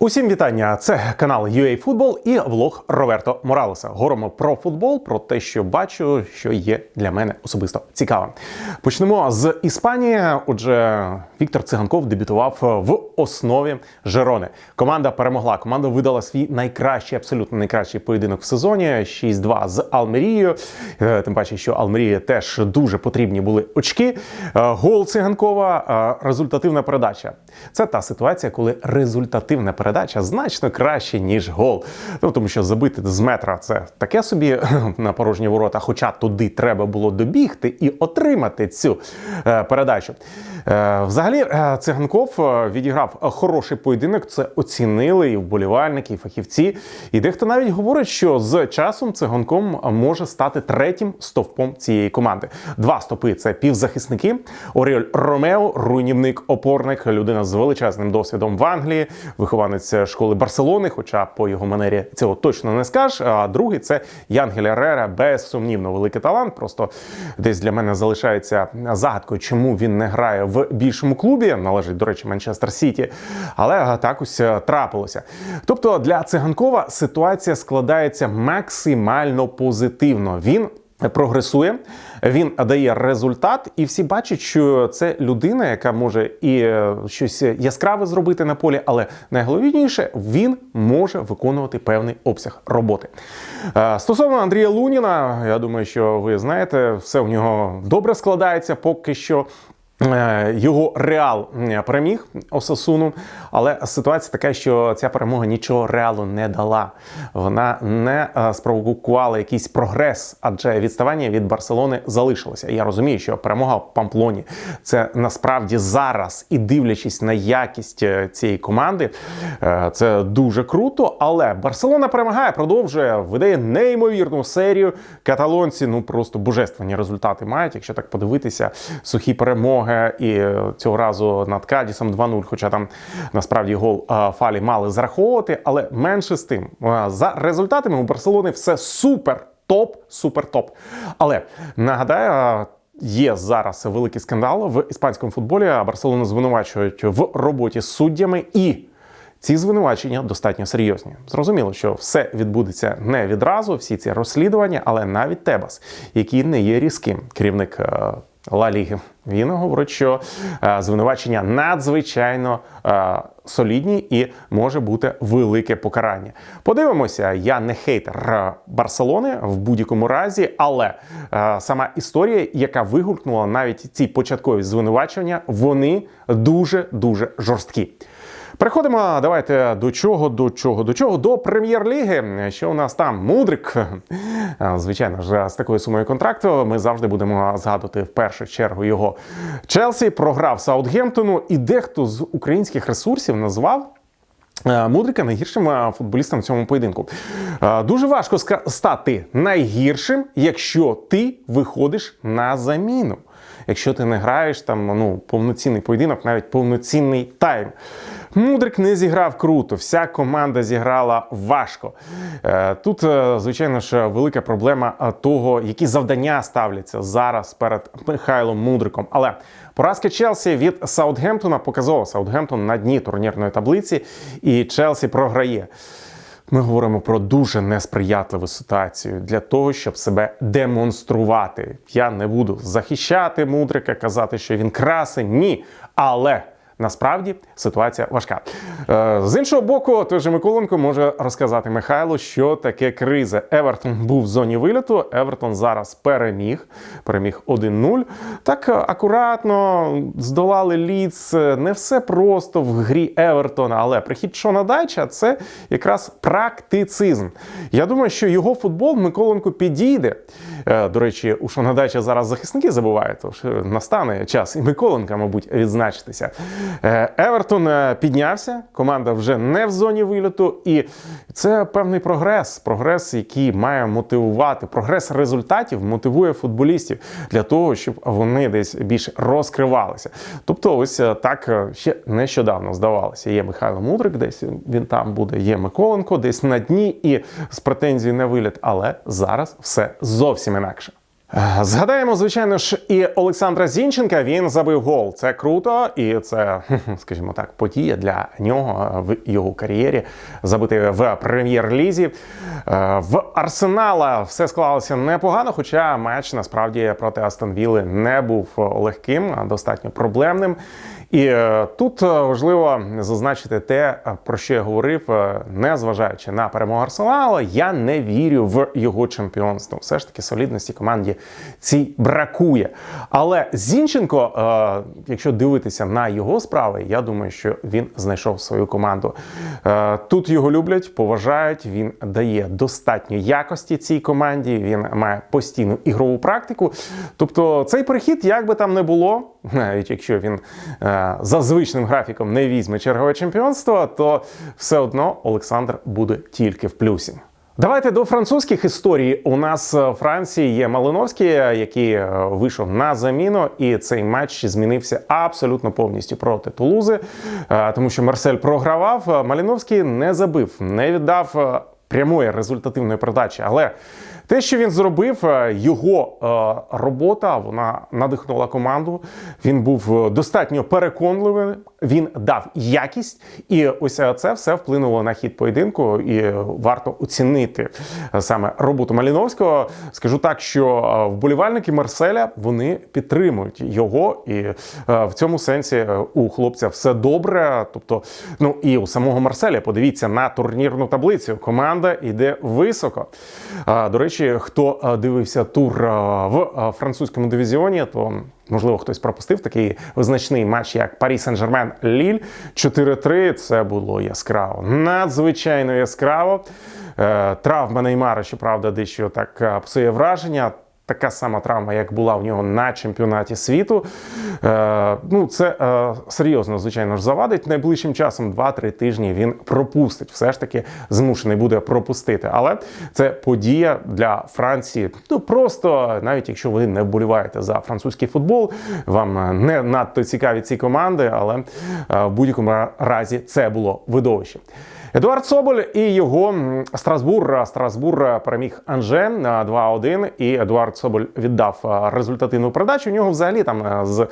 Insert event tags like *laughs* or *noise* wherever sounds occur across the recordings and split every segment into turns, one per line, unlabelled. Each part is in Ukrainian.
Усім вітання! Це канал UA Футбол і влог Роверто Моралеса. Говоримо про футбол, про те, що бачу, що є для мене особисто цікавим. Почнемо з Іспанії. Отже, Віктор Циганков дебютував в основі Жерони. Команда перемогла. Команда видала свій найкращий, абсолютно найкращий поєдинок в сезоні 6-2 з Алмерією. Е, Тим паче, що Алмерії теж дуже потрібні були очки. Е, Гол Циганкова, е, результативна передача. Це та ситуація, коли результативна передача значно краще, ніж гол. Ну тому що забити з метра це таке собі *clears throat* на порожні ворота. Хоча туди треба було добігти і отримати цю е, передачу. Е, Взагалі, е, циганков е, відіграв хороший поєдинок. Це оцінили і вболівальники, і фахівці. І дехто навіть говорить, що з часом циганком може стати третім стовпом цієї команди. Два стопи це півзахисники. Оріоль Ромео, руйнівник, опорник, людина з величезним досвідом в Англії, вихованець школи Барселони, хоча по його манері цього точно не скажеш. А другий це Янгель Ерера, безсумнівно великий талант. Просто десь для мене залишається загадкою, чому він не грає в більшому клубі. Належить, до речі, Манчестер Сіті. Але так ось е, трапилося. Тобто для циганкова ситуація складається максимально позитивно. Він прогресує, він дає результат, і всі бачать, що це людина, яка може і е, щось яскраве зробити на полі, але найголовніше він може виконувати певний обсяг роботи. Е, Стосовно Андрія Луніна, я думаю, що ви знаєте, все в нього добре складається поки що. Е, Його реал переміг Осасуну, але ситуація така, що ця перемога нічого реалу не дала. Вона не е, спровокувала якийсь прогрес, адже відставання від Барселони залишилося. Я розумію, що перемога в Памплоні це насправді зараз і дивлячись на якість е, цієї команди, це дуже круто. Але Барселона перемагає, продовжує, видає неймовірну серію. Каталонці ну просто божественні результати мають, якщо так подивитися, сухі перемоги. І е, цього разу над Кадісом 2-0, хоча там насправді гол Фалі мали зараховувати, але менше з тим. За результатами у Барселони все супер топ, супер топ. Але нагадаю. Є зараз великий скандал в іспанському футболі. Барселону звинувачують в роботі з суддями, і ці звинувачення достатньо серйозні. Зрозуміло, що все відбудеться не відразу, всі ці розслідування, але навіть Тебас, який не є різким керівник е, Ла Ліги, він говорить, що е, звинувачення надзвичайно е, солідні і може бути велике покарання. Подивимося, я не хейтер е, Барселони в будь-якому разі, але сама історія, яка вигукнула навіть ці початкові звинувачення, вони дуже дуже жорсткі. Переходимо, давайте до чого, до чого, до чого, до прем'єр-ліги. Що у нас там? Мудрик. Звичайно ж, з такою сумою контракту ми завжди будемо згадувати в першу чергу його Челсі. Програв Саутгемптону, і дехто з українських ресурсів назвав. е, Мудрика найгіршим е, футболістом в цьому поєдинку. Е, Дуже важко стати найгіршим, якщо ти виходиш на заміну. Якщо ти не граєш там ну, повноцінний поєдинок, навіть повноцінний тайм. Мудрик не зіграв круто, вся команда зіграла важко. Е, Тут, е, звичайно ж, велика проблема е, того, які завдання ставляться зараз перед Михайлом Мудриком. Але поразка Челсі від Саутгемптона показова. Саутгемптон на дні турнірної таблиці, і Челсі програє. Ми говоримо про дуже несприятливу ситуацію для того, щоб себе демонструвати. Я не буду захищати мудрика, казати, що він красень. Ні. Але насправді ситуація важка. Е, З іншого боку, той же Миколенко може розказати Михайлу, що таке криза. Евертон був в зоні виліту. Евертон зараз переміг. Переміг 1-0. Так е, акуратно здолали Ліц. Не все просто в грі Евертона, але прихід Шона Дайча це якраз практицизм. Я думаю, що його футбол Миколенко підійде. Е, До речі, у Шона Дайча зараз захисники забувають, тож е, настане час і Миколенка, мабуть, відзначитися. Е, Евертон е, піднявся, команда вже не в зоні виліту, і це певний прогрес. Прогрес, який має мотивувати. Прогрес результатів мотивує футболістів для того, щоб вони десь більше розкривалися. Тобто, ось е, так ще нещодавно здавалося. Є Михайло Мудрик, десь він там буде, є Миколенко, десь на дні і з претензією на виліт. Але зараз все зовсім інакше. Е, Згадаємо, звичайно ж, і Олександра Зінченка. Він забив гол. Це круто, і це, скажімо так, подія для нього в його кар'єрі забити в прем'єр-лізі. Е, В Арсенала все склалося непогано, хоча матч насправді проти Астон Вілли не був легким, а достатньо проблемним. І е, тут е, важливо зазначити те, е, про що я говорив, не зважаючи на перемогу Арсенала, я не вірю в його чемпіонство. Все ж таки солідності команді цій бракує. Але Зінченко, якщо дивитися на його справи, я думаю, що він знайшов свою команду. Тут його люблять, поважають. Він дає достатньо якості цій команді. Він має постійну ігрову практику. Тобто, цей перехід, як би там не було, *laughs* навіть якщо він за звичним графіком не візьме чергове чемпіонство, то все одно Олександр буде тільки в плюсі. Давайте до французьких історій. У нас в Франції є Малиновський, який е, вийшов на заміну, і цей матч змінився абсолютно повністю проти Тулузи, е, тому що Марсель програвав. Малиновський не забив, не віддав е, прямої результативної передачі, але те, що він зробив, е, його е, робота вона надихнула команду. Він був е, достатньо переконливий. Він дав якість, і ось це все вплинуло на хід поєдинку. І варто оцінити саме роботу Маліновського. Скажу так, що вболівальники Марселя вони підтримують його, і в цьому сенсі у хлопця все добре. Тобто, ну і у самого Марселя подивіться на турнірну таблицю. Команда йде високо. До речі, хто е, дивився тур е, в е, французькому дивізіоні, то можливо хтось пропустив такий визначний матч, як Парі Сен-Жермен Ліль 4-3. Це було яскраво, надзвичайно яскраво. Травма Неймара, щоправда, дещо так псує враження. Така сама травма, як була в нього на чемпіонаті світу. Е, ну, це е, серйозно, звичайно ж, завадить. Найближчим часом 2-3 тижні він пропустить. Все ж таки змушений буде пропустити. Але це подія для Франції. Ну просто навіть якщо ви не вболіваєте за французький футбол, вам е, не надто цікаві ці команди, але е, в будь-якому разі це було видовище. Едуард Соболь і його Страсбур. Страсбур переміг Анже на 2-1, і Едуард Соболь віддав результативну передачу. У нього взагалі там з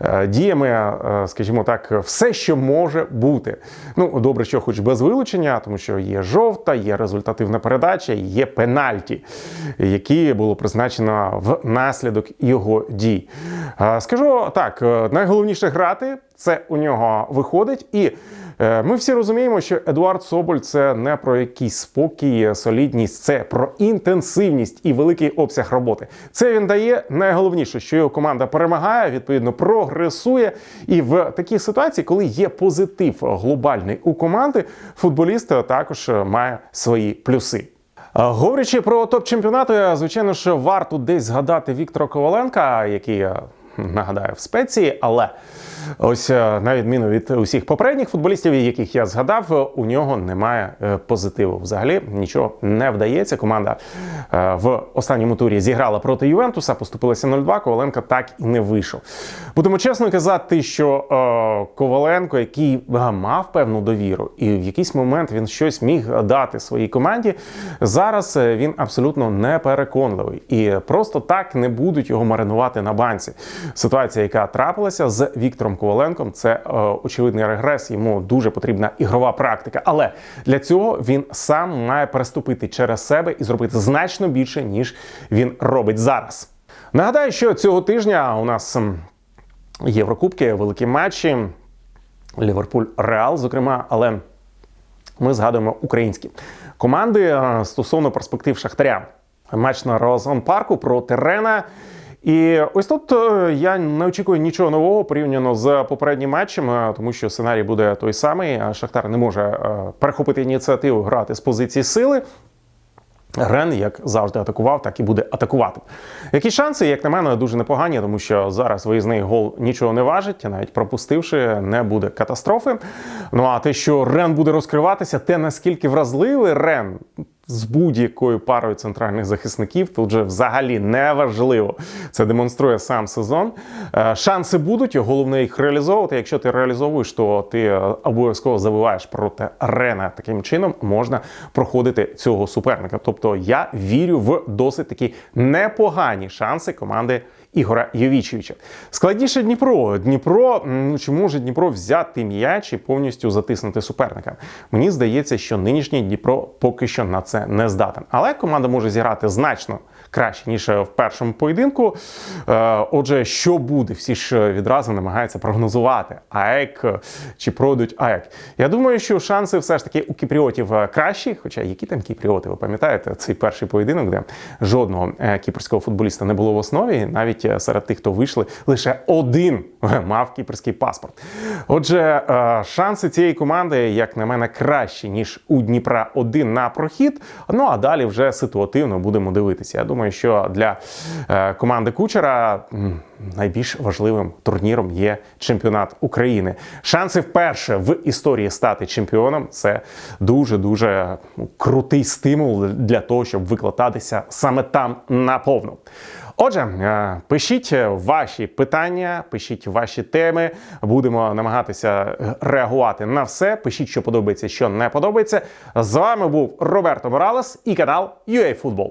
е, діями, скажімо так, все, що може бути. Ну, добре, що хоч без вилучення, тому що є жовта, є результативна передача, є пенальті, які було призначено в наслідок його дій. Скажу так, е, найголовніше грати це у нього виходить і. Е, Ми всі розуміємо, що Едуард Соболь це не про якийсь спокій, солідність, це про інтенсивність і великий обсяг роботи. Це він дає найголовніше, що його команда перемагає, відповідно прогресує. І в такій ситуації, коли є позитив глобальний у команди, футболіст також має свої плюси. Говорячи про топ-чемпіонати, звичайно ж, варто десь згадати Віктора Коваленка, який е, нагадаю в спеції, але ось е, на відміну від усіх попередніх футболістів, яких я згадав, е, у нього немає е, позитиву. Взагалі нічого не вдається. Команда в останньому турі зіграла проти Ювентуса, поступилася 0-2. Коваленко так і не вийшов. Будемо чесно казати, що Коваленко, який мав певну довіру, і в якийсь момент він щось міг дати своїй команді. Зараз він абсолютно не переконливий і просто так не будуть його маринувати на банці. Ситуація, яка трапилася з Віктором Коваленком, це е, очевидний регрес. Йому дуже потрібна ігрова практика. Але для цього він сам має переступити через себе і зробити значно більше, ніж він робить зараз. Нагадаю, що цього тижня у нас Єврокубки, великі матчі. Ліверпуль Реал, зокрема, але ми згадуємо українські команди е, стосовно перспектив Шахтаря. Матч на Розон парку проти Рена. І ось тут е, я не очікую нічого нового порівняно з попереднім матчем, е, тому що сценарій буде той самий. Шахтар не може е, перехопити ініціативу грати з позиції сили. Рен, як завжди, атакував, так і буде атакувати. Які шанси, як на мене, дуже непогані, тому що зараз виїзний гол нічого не важить, навіть пропустивши, не буде катастрофи. Ну а те, що Рен буде розкриватися, те наскільки вразливий Рен. З будь-якою парою центральних захисників тут же взагалі не важливо. Це демонструє сам сезон. Е, Шанси будуть, головне їх реалізовувати. Якщо ти реалізовуєш, то ти е, обов'язково забиваєш проти Рена. Таким чином можна проходити цього суперника. Тобто я вірю в досить такі непогані шанси команди. Ігора Йовічевича. Складніше Дніпро. Дніпро, м, чи може Дніпро взяти м'яч і повністю затиснути суперника? Мені здається, що нинішній Дніпро поки що на це не здатен. Але команда може зіграти значно краще, ніж в першому поєдинку. Е, Отже, що буде? Всі ж відразу намагаються прогнозувати АЕК чи пройдуть АЕК. Я думаю, що шанси все ж таки у кіпріотів е, кращі. Хоча які там кіпріоти, ви пам'ятаєте, цей перший поєдинок, де жодного е, кіпрського футболіста не було в основі. Навіть е, серед тих, хто вийшли, лише один *laughs* мав кіпрський паспорт. Отже, е, шанси цієї команди, як на мене, кращі, ніж у Дніпра один на прохід. Ну а далі вже ситуативно будемо дивитися. Я думаю, що для е, команди Кучера найбільш важливим турніром є чемпіонат України. Шанси вперше в історії стати чемпіоном це дуже дуже крутий стимул для того, щоб викладатися саме там наповну. Отже, е, пишіть ваші питання, пишіть ваші теми. Будемо намагатися е, реагувати на все. Пишіть, що подобається, що не подобається. З вами був Роберто Моралес і канал UA Football.